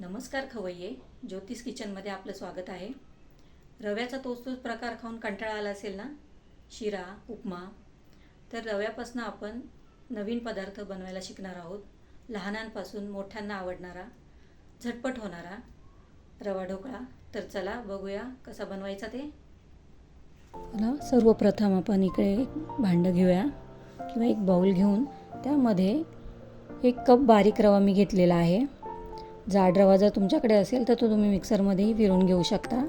नमस्कार खवय्ये ज्योतिष किचनमध्ये आपलं स्वागत आहे. रव्याचा तोच तोच प्रकार खाऊन कंटाळा आला असेल ना? शिरा उपमा. तर रव्यापासून आपण नवीन पदार्थ बनवायला शिकणार आहोत. लहानांपासून मोठ्यांना आवडणारा झटपट होणारा रवा ढोकळा. तर चला बघूया कसा बनवायचा ते. मला सर्वप्रथम आपण इकडे एक भांडं घेऊया किंवा एक बाऊल घेऊन त्यामध्ये एक कप बारीक रवा मी घेतलेला आहे. जाड रवा जर तुमच्याकडे असेल तर तो तुम्ही मिक्सरमध्येही फिरून घेऊ शकता.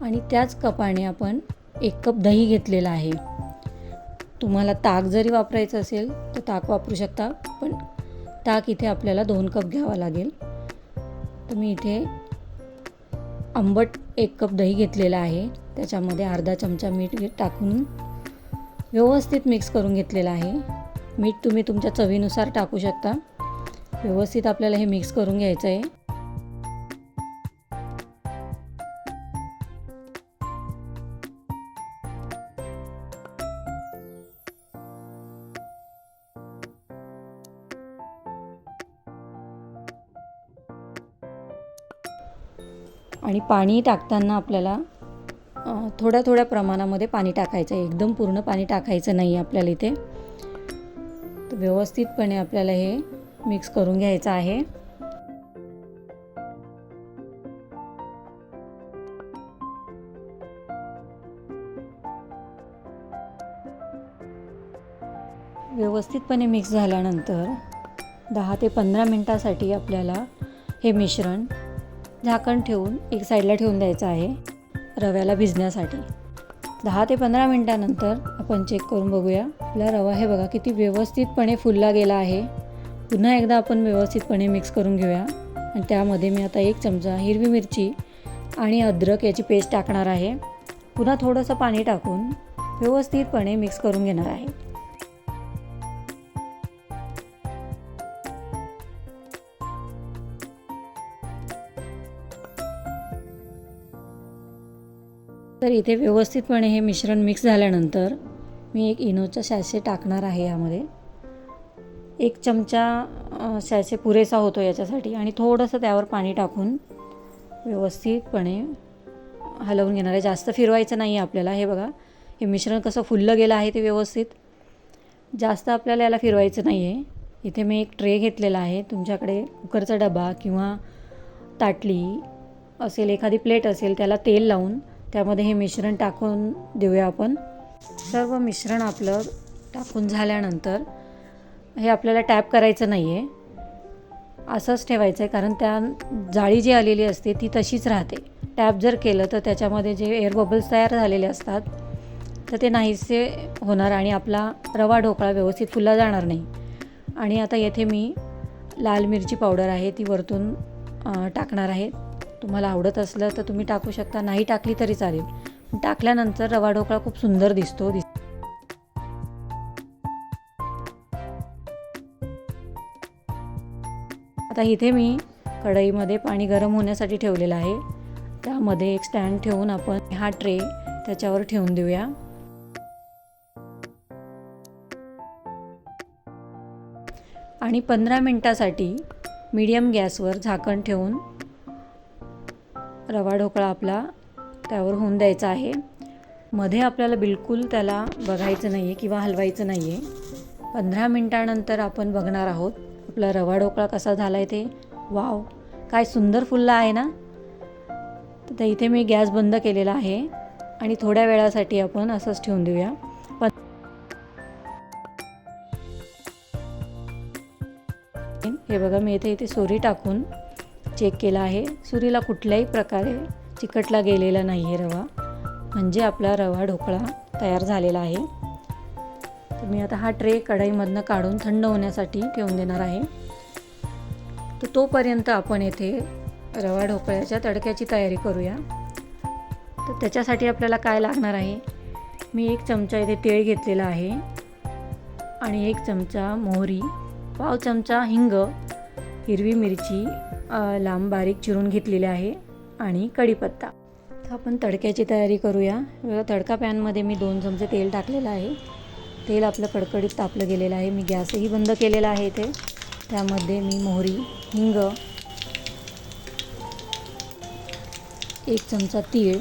आणि त्याच कपाने आपण एक कप दही घेतलेला आहे. तुम्हाला ताक जरी वापरायचं असेल तर ताक वापरू शकता पण ताक इथे आपल्याला दोन कप घ्यावा लागेल. तर मी इथे आंबट एक कप दही घेतलेला आहे. त्याच्यामध्ये अर्धा चमचा मीठ टाकून व्यवस्थित मिक्स करून घेतलेलं आहे. मीठ तुम्ही तुमच्या चवीनुसार टाकू शकता. व्यवस्थित आपल्याला हे मिक्स करून घ्यायचं आहे. आणि पाणी टाकताना आपल्याला थोड्या थोड्या प्रमाणामध्ये पाणी टाकायचं आहे. एकदम पूर्ण पाणी टाकायचं नाही आपल्याला इथे. तर व्यवस्थितपणे आपल्याला हे मिक्स करून घ्यायचं आहे. व्यवस्थितपणे मिक्स झाल्यानंतर दहा ते पंधरा मिनटासाठी आपल्याला हे मिश्रण झाकण ठेवून एक साईडला ठेवून द्यायचं आहे रव्याला भिजण्यासाठी. दहा ते पंधरा मिनटानंतर आपण चेक करून बघूया. आपला रवा हे बघा किती व्यवस्थितपणे फुलला गेला आहे. पुन्हा एकदा आपण व्यवस्थितपणे मिक्स करून घेऊया. आणि त्यामध्ये मी आता एक चमचा हिरवी मिरची आणि अद्रक याची पेस्ट टाकणार आहे. पुन्हा थोडंसं पाणी टाकून व्यवस्थितपणे मिक्स करून घेणार आहे. तर इथे व्यवस्थितपणे हे मिश्रण मिक्स झाल्यानंतर मी एक इनोचा शॅशे टाकणार आहे यामध्ये. एक चमचा सॅसे पुरेसा होतो याच्यासाठी आणि थोडंसं त्यावर पाणी टाकून व्यवस्थितपणे हलवून घेणार आहे. जास्त फिरवायचं नाही आहे आपल्याला. हे बघा हे मिश्रण कसं फुललं गेलं आहे ते व्यवस्थित. जास्त आपल्याला याला फिरवायचं नाही आहे. इथे मी एक ट्रे घेतलेला आहे. तुमच्याकडे कुकरचा डबा किंवा ताटली असेल एखादी प्लेट असेल त्याला तेल लावून त्यामध्ये हे मिश्रण टाकून देऊया आपण. सर्व मिश्रण आपलं टाकून झाल्यानंतर हे आपल्याला टॅप करायचं नाही आहे असंच ठेवायचं आहे कारण त्या जाळी जी आलेली असते ती तशीच राहते. टॅप जर केलं तर त्याच्यामध्ये जे एअर बबल्स तयार झालेले असतात तर ते नाहीसे होणार आणि आपला रवा ढोकळा व्यवस्थित फुलला जाणार नाही. आणि आता येथे मी लाल मिरची पावडर आहे ती वरतून टाकणार आहे. तुम्हाला आवडत असलं तर तुम्ही टाकू शकता नाही टाकली तरी चालेल. टाकल्यानंतर रवा ढोकळा खूप सुंदर दिसतो दिस आता इथे मी कढईमध्ये पाणी गरम होण्यासाठी ठेवलेलं आहे. त्यामध्ये एक स्टँड ठेवून आपण हा ट्रे त्याच्यावर ठेवून देऊया. आणि पंधरा मिनटासाठी मीडियम गॅसवर झाकण ठेवून रवा ढोकळा आपला त्यावर होऊन द्यायचा आहे. मध्ये आपल्याला बिलकुल त्याला बघायचं नाही आहे किंवा हलवायचं नाही आहे पंधरा मिनटानंतर आपण बघणार आहोत. आपला रवा ढोकळा कसा झाला आहे ते? वाव काय सुंदर फुलला आहे ना? तर इथे मी गॅस बंद केलेला आहे आणि थोड्या वेळासाठी आपण असंच ठेवून देऊया. पण हे बघा मी इथे इथे सुरी टाकून चेक केला आहे. सुरीला कुठल्याही प्रकारे चिकटला गेलेला नाही आहे रवा. म्हणजे आपला रवा ढोकळा तयार झालेला आहे. मी आता हा ट्रे कढईमधनं काढून थंड होण्यासाठी ठेवून देणार आहे. तर तोपर्यंत आपण येथे रवा ढोकळ्याच्या तडक्याची तयारी करूया. तर त्याच्यासाठी आपल्याला काय लागणार आहे? मी एक चमचा इथे तेल घेतलेला आहे आणि एक चमचा मोहरी पाव चमचा हिंग हिरवी मिरची लांब बारीक चिरून घेतलेली आहे आणि कढीपत्ता. तर आपण तडक्याची तयारी करूया. तडका पॅनमध्ये मी दोन चमचे तेल टाकलेलं आहे. तेल आपलं कडकडीत तापलं गेलेलं आहे. मी गॅसही बंद केलेला आहे इथे. त्यामध्ये मी मोहरी हिंग एक चमचा तीळ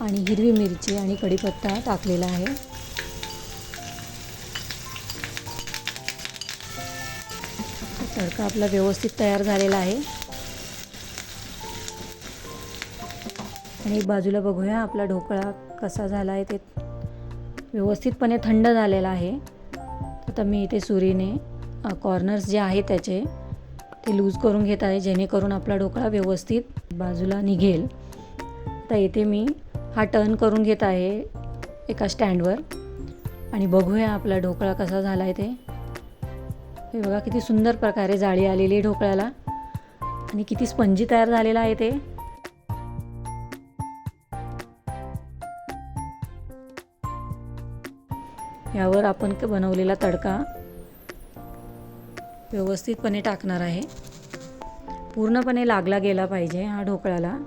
आणि हिरवी मिरची आणि कढीपत्ता टाकलेला आहे. तडका आपला व्यवस्थित तयार झालेला आहे. आणि एक बाजूला बघूया आपला ढोकळा कसा झाला आहे ते. व्यवस्थितपणे थंड झालेला आहे. आता मी इथे सुरीने कॉर्नर्स जे आहे त्याचे ते लूज करून घेत आहे जेणेकरून आपला ढोकळा व्यवस्थित बाजूला निघेल. आता इथे मी हा टर्न करून घेत आहे एका स्टँडवर आणि बघूया आपला ढोकळा कसा झाला आहे ते. हे बघा किती सुंदर प्रकारे जाळी आलेली आहे ढोकळ्याला. आणि किती स्पंजी तयार झालेला आहे ते. यावर आपण बनवलेला तडका व्यवस्थितपणे टाकणार आहे. पूर्णपणे लागला गेला पाहिजे हा ढोकळ्याला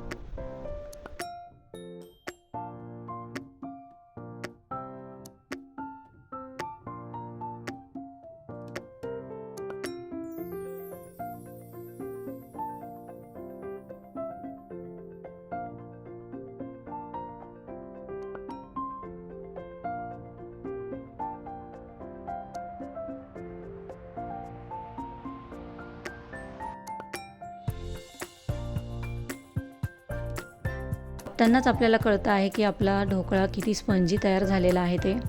त्यांनाच आपल्याला कळतं आहे की आपला ढोकळा किती स्पंजी तयार झालेला आहे ते.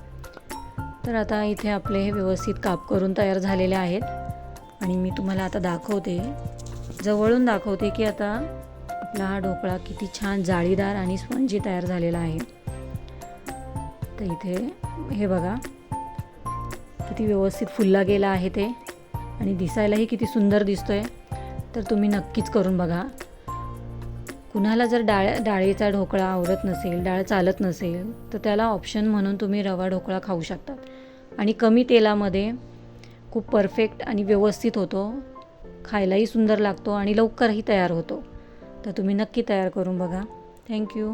तर आता इथे आपले हे व्यवस्थित काप करून तयार झालेले आहेत. आणि मी तुम्हाला आता दाखवते जवळून दाखवते की आता आपला हा ढोकळा किती छान जाळीदार आणि स्पंजी तयार झालेला आहे. तर इथे हे बघा किती व्यवस्थित फुलला गेला आहे ते. आणि दिसायलाही किती सुंदर दिसतोय. तर तुम्ही नक्कीच करून बघा. कुणाला जर डाळ डाळीचा ढोकळा आवडत नसेल डाळ चालत नसेल तर त्याला ऑप्शन म्हणून तुम्ही रवा ढोकळा खाऊ शकतात आणि कमी तेलामध्ये खूप परफेक्ट आणि व्यवस्थित होतो. खायलाही सुंदर लागतो आणि लवकरही तयार होतो. तर तुम्ही नक्की तयार करून बघा. थँक्यू